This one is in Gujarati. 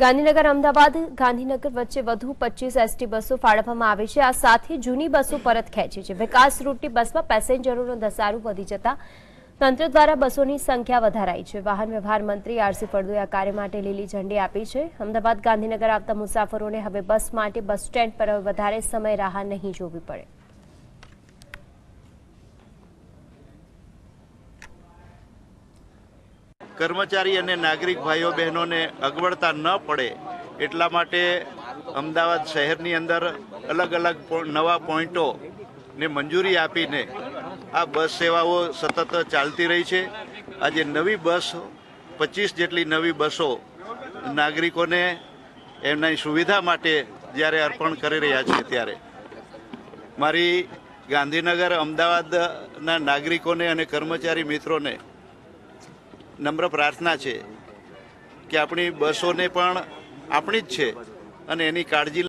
ગાંધીનગર, અમદાવાદ, ગાંધીનગર વચ્ચે વધુ પચીસ એસટી બસો ફાળવવામાં આવી છે. આ સાથે જૂની બસો પરત ખેંચી છે. વિકાસ રૂટની બસમાં પેસેન્જરોનો ધસારો વધી જતા તંત્ર દ્વારા બસોની સંખ્યા વધારાઈ છે. વાહન વ્યવહાર મંત્રી આરસી ફળદુએ આ કાર્ય માટે લીલી ઝંડી આપી છે. અમદાવાદ, ગાંધીનગર આવતા મુસાફરોને હવે બસ માટે બસ સ્ટેન્ડ પર વધારે સમય રાહ નહીં જોવી પડે. કર્મચારી અને નાગરિક ભાઈઓ બહેનોને અગવડતા ન પડે એટલા માટે અમદાવાદ શહેરની અંદર અલગ અલગ નવા પોઈન્ટોને મંજૂરી આપીને આ બસ સેવાઓ સતત ચાલતી રહી છે. આજે નવી બસ, પચીસ જેટલી નવી બસો નાગરિકોને એમની સુવિધા માટે જ્યારે અર્પણ કરી રહ્યા છે ત્યારે. મારી ગાંધીનગર, અમદાવાદના નાગરિકોને અને કર્મચારી મિત્રોને નમ્ર પ્રાર્થના છે કે આપણી બસોને પણ આપણી જ છે અને એની કાળજી